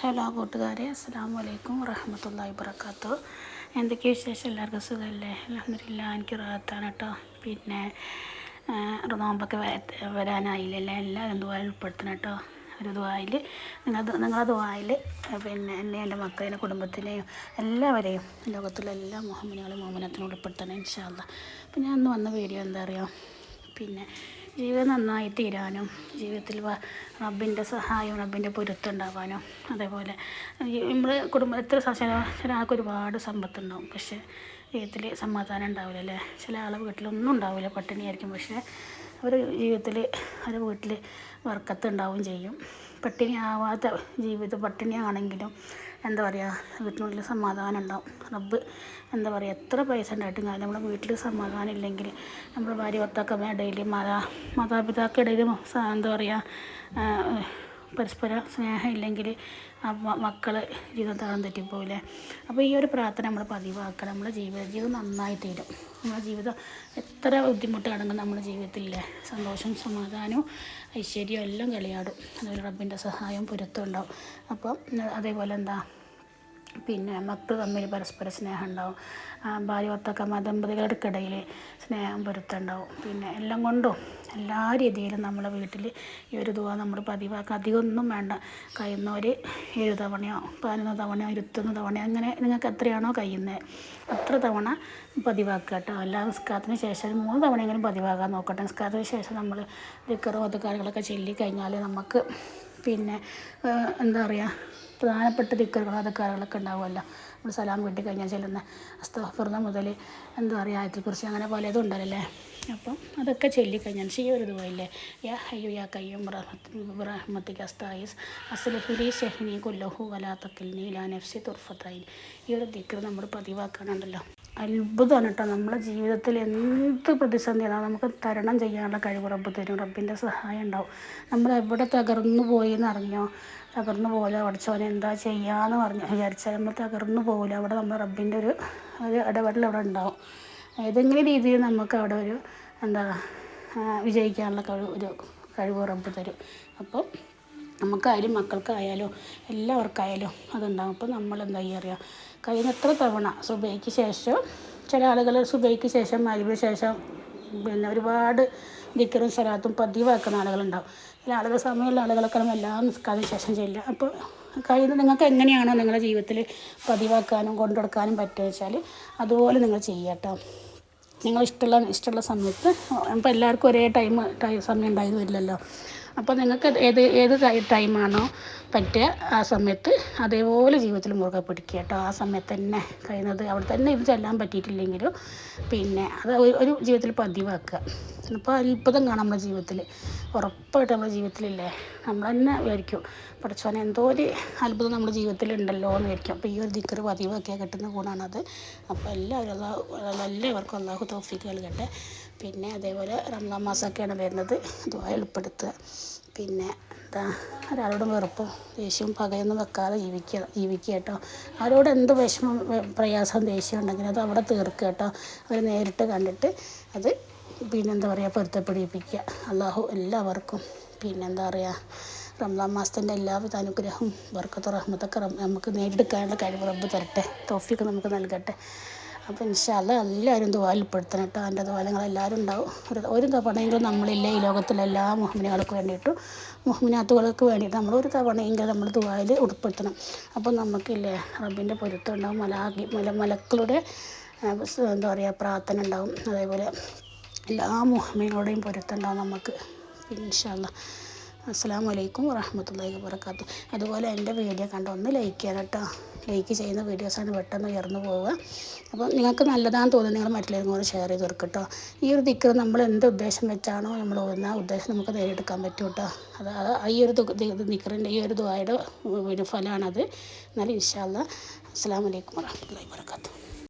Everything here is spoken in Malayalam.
ഹലോ കൂട്ടുകാരെ അസ്സാം വലൈക്കും വറഹമത്തല്ലാ വർക്കാത്തു എന്തൊക്കെ വിശേഷം? എല്ലാവർക്കും സുഖമല്ലേ? അലഹമില്ല എനിക്ക് റാത്താണ് കേട്ടോ പിന്നെ നോമ്പൊക്കെ വരാനായില്ലല്ലേ? എല്ലാവരും ദുബായിൽ ഉൾപ്പെടുത്തണം കേട്ടോ ഒരു ദുബായിൽ നിങ്ങൾ നിങ്ങളുടെ ദുബായിൽ പിന്നെ എന്നെ എന്റെ മക്കളെ കുടുംബത്തിനെയും എല്ലാവരെയും ലോകത്തുള്ള എല്ലാ മോഹമിനുകളും മോഹനത്തിനും ഉൾപ്പെടുത്തണം ഇൻഷാല്ല അപ്പം ഞാൻ അന്ന് വന്ന വീഡിയോ എന്താ അറിയാം? പിന്നെ ജീവിതം നന്നായി തീരാനും ജീവിതത്തിൽ റബ്ബിന്റെ സഹായവും റബ്ബിന്റെ പൊരുത്തുണ്ടാവാനും അതേപോലെ നമ്മൾ കുടുംബം എത്ര ആൾക്ക് ഒരുപാട് സമ്പത്തുണ്ടാവും. പക്ഷേ ജീവിതത്തിൽ സമാധാനം ഉണ്ടാവില്ല അല്ലേ? ചില ആളെ വീട്ടിലൊന്നും ഉണ്ടാവില്ല പട്ടിണിയായിരിക്കും. പക്ഷേ അവർ ജീവിതത്തിൽ അവരുടെ വീട്ടിൽ വർക്കത്ത് ഉണ്ടാവുകയും ചെയ്യും. പട്ടിണി ആവാത്ത ജീവിതം പട്ടിണിയാണെങ്കിലും എന്താ പറയുക വീട്ടിനുള്ളിൽ സമാധാനം ഉണ്ടാവും. റബ്ബ് എന്താ പറയുക എത്ര പൈസ ഉണ്ടായിട്ടും കാര്യം നമ്മുടെ വീട്ടിൽ സമാധാനം ഇല്ലെങ്കിൽ നമ്മുടെ ഭാര്യ ഭർത്താക്കന്മാരുടെ ഇടയിൽ മാതാ മാതാപിതാക്കളുടെ ഇടയിൽ എന്താ പറയുക പരസ്പരം സ്നേഹം ഇല്ലെങ്കിൽ മക്കൾ ജീവിതം താളം തെറ്റിപ്പോവില്ലേ? അപ്പോൾ ഈ ഒരു പ്രാർത്ഥന നമ്മൾ പതിവാക്കണം. നമ്മുടെ ജീവിത ജീവിതം നന്നായി തീരും നമ്മുടെ ജീവിതം എത്ര ബുദ്ധിമുട്ടാണെങ്കിലും നമ്മുടെ ജീവിതത്തിലെ സന്തോഷം സമാധാനവും ഐശ്വര്യവും എല്ലാം കളിയാടും. അതുപോലെ റബ്ബിന്റെ സഹായവും പൊരുത്തം ഉണ്ടാവും. അപ്പം അതേപോലെ എന്താ? പിന്നെ മക്കൾ തമ്മിൽ പരസ്പര സ്നേഹം ഉണ്ടാവും. ഭാര്യ ഭർത്താക്കന്മാർ ദമ്പതികൾക്കിടയിൽ സ്നേഹം പൊരുത്തമുണ്ടാവും. പിന്നെ എല്ലാം കൊണ്ടും എല്ലാ രീതിയിലും നമ്മളെ വീട്ടിൽ ഈ ഒരു ദുവാ നമ്മൾ പതിവാക്കുക. അധികമൊന്നും വേണ്ട. കഴിയുന്നവർ ഏഴ് തവണയോ പതിനൊന്ന് തവണയോ ഇരുപത്തൊന്ന് തവണയോ അങ്ങനെ നിങ്ങൾക്ക് എത്രയാണോ കയ്യുന്നത് അത്ര തവണ പതിവാക്കുക കേട്ടോ. എല്ലാ നിസ്കാരത്തിന് ശേഷം മൂന്ന് തവണയെങ്കിലും പതിവാകാൻ നോക്കട്ടെ. നിസ്കാരത്തിന് ശേഷം നമ്മൾ ദിക്കറും അതുകാര്യങ്ങളൊക്കെ ചൊല്ലി കഴിഞ്ഞാൽ നമുക്ക് പിന്നെ എന്താ പറയുക പ്രധാനപ്പെട്ട ദിക്കറുകൾ അതൊക്കെ ഉണ്ടാവുമല്ലോ. നമ്മൾ സലാം കിട്ടി കഴിഞ്ഞാൽ ചെല്ലുന്ന അസ്തഫർന്ന മുതൽ എന്താ പറയുക ആയത്തിൽ കുറിച്ച് അങ്ങനെ പലതും ഉണ്ടല്ലേ അപ്പം അതൊക്കെ ചൊല്ലിക്കഴിഞ്ഞാൽ ഈ ഒരു ഇതുപോയില്ലേ യാ ഹയ്യു യാ കയ്യും റഹ്മത്തിക്ക് അസ്തായിസ് അസ്ലഫുലി ഷെഹിനി കൊല്ലഹു വലാത്തക്കിൽനി നീലാ നഫ്സി തുർഫത്തായി ഈ ഒരു ദിക്കർ നമ്മൾ പതിവാക്കാനുണ്ടല്ലോ. അത്ഭുതമാണ് കേട്ടോ. നമ്മളെ ജീവിതത്തിൽ എന്ത് പ്രതിസന്ധിയാണ് നമുക്ക് തരണം ചെയ്യാനുള്ള കഴിവ് റബ്ബ് തരും. റബ്ബിന്റെ സഹായം ഉണ്ടാവും. നമ്മൾ എവിടെ തകർന്നു പോയി എന്നറിഞ്ഞോ തകർന്നു പോലെ പഠിച്ചവനെ എന്താ ചെയ്യാന്ന് പറഞ്ഞു വിചാരിച്ചാൽ നമ്മൾ തകർന്നു പോകില്ല അവിടെ നമ്മൾ റബ്ബിന്റെ ഒരു ഒരു ഇടപെടൽ അവിടെ ഉണ്ടാവും. ഏതെങ്കിലും രീതിയിൽ നമുക്ക് അവിടെ ഒരു എന്താ വിജയിക്കാനുള്ള കഴിവ് ഒരു കഴിവ് റബ്ബ് തരും. അപ്പം നമുക്കായാലും മക്കൾക്കായാലും എല്ലാവർക്കായാലും അതുണ്ടാകും അപ്പോൾ നമ്മൾ എന്താ ചെയ്യുക കഴിയുന്നത്ര തവണ സുബൈക്ക് ശേഷം ചില ആളുകൾ സുബൈക്ക് ശേഷം മരുവിന് ശേഷം പിന്നെ ഒരുപാട് ദിക്കറും സ്ഥലത്തും പതിവാക്കുന്ന ആളുകളുണ്ടാവും. ചില ആളുകൾ സമയമുള്ള ആളുകളൊക്കെ നമ്മൾ എല്ലാം നിസ്കാരത്തിന് ശേഷം ചെയ്യില്ല അപ്പോൾ കഴിയുന്ന നിങ്ങൾക്ക് എങ്ങനെയാണോ നിങ്ങളുടെ ജീവിതത്തിൽ പതിവാക്കാനും കൊണ്ടുകൊടുക്കാനും പറ്റുക വെച്ചാൽ അതുപോലെ നിങ്ങൾ ചെയ്യുക കേട്ടോ. നിങ്ങൾ ഇഷ്ടമുള്ള ഇഷ്ടമുള്ള സമയത്ത് ഇപ്പോൾ എല്ലാവർക്കും ഒരേ ടൈം ടൈം സമയം ഉണ്ടായി വരില്ലല്ലോ. അപ്പോൾ നിങ്ങൾക്ക് ഏത് ഏത് ടൈമാണോ പറ്റുക ആ സമയത്ത് അതേപോലെ ജീവിതത്തിൽ മുറുകെ പിടിക്കുക കേട്ടോ. ആ സമയത്ത് തന്നെ കഴിയുന്നത് അവിടെ തന്നെ ഇത് ചെല്ലാൻ പറ്റിയിട്ടില്ലെങ്കിലും പിന്നെ അത് ഒരു ജീവിതത്തിൽ പതിവാക്കുക. അപ്പോൾ അത്ഭുതം കാണാം നമ്മുടെ ജീവിതത്തിൽ ഉറപ്പായിട്ട് നമ്മുടെ ജീവിതത്തിലില്ലേ? നമ്മൾ തന്നെ വിചാരിക്കും. പഠിച്ചവന് എന്തോ ഒരു അത്ഭുതം നമ്മുടെ ജീവിതത്തിൽ ഉണ്ടല്ലോ എന്ന് വിചാരിക്കും. അപ്പോൾ ഈ ഒരു ദിക്കർ പതിവാക്കിയാൽ കിട്ടുന്ന ഗുണമാണത് അപ്പോൾ എല്ലാവരും അള്ളാഹു എല്ലാവർക്കും അള്ളാഹു തോഫിക്ക് നൽകട്ടെ. പിന്നെ അതേപോലെ റംസാൻ മാസമൊക്കെയാണ് വരുന്നത്. ദ്വാ ഉൾപ്പെടുത്തുക പിന്നെ എന്താ ഒരാളോടും വെറുപ്പും ദേഷ്യവും പകയൊന്നും വെക്കാതെ ജീവിക്കുക ജീവിക്കുക കേട്ടോ. ആരോട് എന്ത് വിഷമം പ്രയാസം ദേഷ്യം ഉണ്ടെങ്കിലും അത് അവിടെ തീർക്കുക കേട്ടോ. അവർ നേരിട്ട് കണ്ടിട്ട് അത് പിന്നെന്താ പറയുക പൊരുത്തപ്പെടിപ്പിക്കുക. അള്ളാഹു എല്ലാവർക്കും പിന്നെന്താ പറയുക റംസാൻ മാസത്തിന്റെ എല്ലാവിധ അനുഗ്രഹവും ബർക്കത്ത് റഹ്മത്തൊക്കെ നമുക്ക് നേടിയെടുക്കാനുള്ള കഴിവ് റബ്ബ് തരട്ടെ തോഫിക്ക് നമുക്ക് നൽകട്ടെ. അപ്പോൾ ഇൻഷാല്ല എല്ലാവരും ദ്വാലിൽപ്പെടുത്തണം കേട്ടോ. അതിന്റെ എല്ലാവരും ഉണ്ടാവും. ഒരു തവണയെങ്കിലും നമ്മളില്ലേ ഈ ലോകത്തിലെ എല്ലാ മുഹമ്മിനുകൾക്ക് വേണ്ടിയിട്ടും മുഹമ്മിനാത്തുകൾക്ക് വേണ്ടിയിട്ട് നമ്മൾ ഒരു തവണയെങ്കിലും നമ്മൾ ദുബായിൽ ഉൾപ്പെടുത്തണം. അപ്പോൾ നമുക്കില്ലേ റബ്ബിന്റെ പൊരുത്തം ഉണ്ടാവും മലാകി മല മലക്കളുടെ എന്താ പറയുക പ്രാർത്ഥന ഉണ്ടാവും. അതേപോലെ എല്ലാ മുഹമ്മിനോടെയും പൊരുത്തം ഉണ്ടാവും നമുക്ക്. ഇൻഷാല്ല അസ്സാം വലൈക്കും വറഹമത്തല്ലാഹി വാബർക്കാത്തു അതുപോലെ എന്റെ വീഡിയോ കണ്ട? ഒന്ന് ലൈക്ക് ചെയ്യണം കേട്ടോ ലൈക്ക് ചെയ്യുന്ന വീഡിയോസാണ് പെട്ടെന്ന് ഉയർന്നു പോവുക. അപ്പോൾ നിങ്ങൾക്ക് നല്ലതാണെന്ന് തോന്നുന്നു. നിങ്ങൾ മറ്റുള്ളവരും കൂടെ ഷെയർ ചെയ്ത് കേട്ടോ ഈ ഒരു ദിക്കർ നമ്മൾ എന്ത് ഉദ്ദേശം വെച്ചാണോ നമ്മൾ പോകുന്ന ഉദ്ദേശം നമുക്ക് നേടിയെടുക്കാൻ പറ്റും കേട്ടോ അത് ഈ ഒരു ദിക്കറിന്റെ ഈ ഒരു ദ്വായുടെ ഒരു ഫലമാണത്. എന്നാലും ഇൻഷാല്ല അസ്സാം വലൈക്കും വറഹമത്തല്ലാഹി വാബർക്കാത്തു